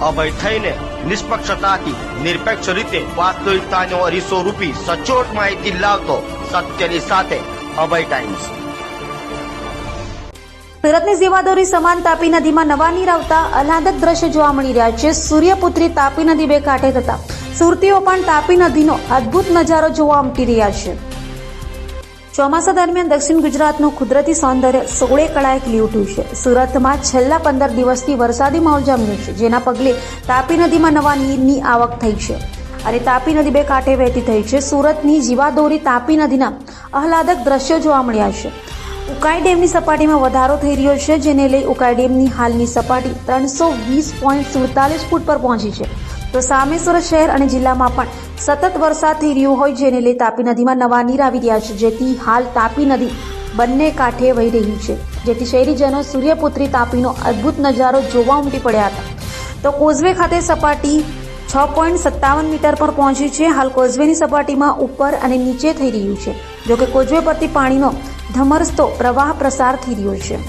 અભય થઈને નિષ્પક્ષતાથી નિરપેક્ષ રીતે વાસ્તવિકતાનો અરીસો રૂપી સચોટ માહિતી લાવતો સત્યની સાથે અભય ટાઈમ્સ. સુરતની જીવાદોરી સમાન તાપી નદીમાં નવા નીર આવતા અલાદક દ્રશ્ય જોવા મળી રહ્યા છે. સૂર્યપુત્રી તાપી નદી બે કાંઠે થતા. સુરતીઓ પણ તાપી નદીનો અદ્ભુત નજારો જોવા ઉમટી રહ્યા છે. ચોમાસા દરમિયાન દક્ષિણ ગુજરાતનું કુદરતી સૌંદર્ય સોળે કળાએ ઉઠ્યું છે. સુરતમાં છેલ્લા પંદર દિવસથી વરસાદી માહોલ જામ્યો છે, જેના પગલે તાપી નદીમાં નવા નીરની આવક થઈ છે. અને તાપી નદી બે કાંઠે વહેતી થઈ છે. સુરતની જીવાદોરી તાપી નદીના આહલાદક દ્રશ્યો જોવા મળ્યા છે. ઉકાઈ ડેમની સપાટીમાં વધારો થઈ રહ્યો છે, જેને લઈ ઉકાઈ ડેમની હાલની સપાટી ત્રણસો વીસ પોઈન્ટ સુડતાલીસ ફૂટ પર પહોંચી છે. તો સામે સુરત શહેર અને જિલ્લામાં પણ સતત વરસાદ થઈ રહ્યો હોય જેને લઈ તાપી નદીમાં નવા નીર આવી રહ્યા છે, જેથી હાલ તાપી નદી બંને કાંઠે વહી રહી છે. જેથી શહેરીજનો સૂર્યપુત્રી તાપીનો અદ્ભુત નજારો જોવા ઉમટી પડ્યા હતા. તો કોઝવે ખાતે સપાટી છ પોઈન્ટ સત્તાવન મીટર પર પહોંચી છે. હાલ કોઝવેની સપાટીમાં ઉપર અને નીચે થઈ રહ્યું છે, જોકે કોઝવે પરથી પાણીનો ધમરસતો પ્રવાહ પ્રસાર થઈ રહ્યો છે.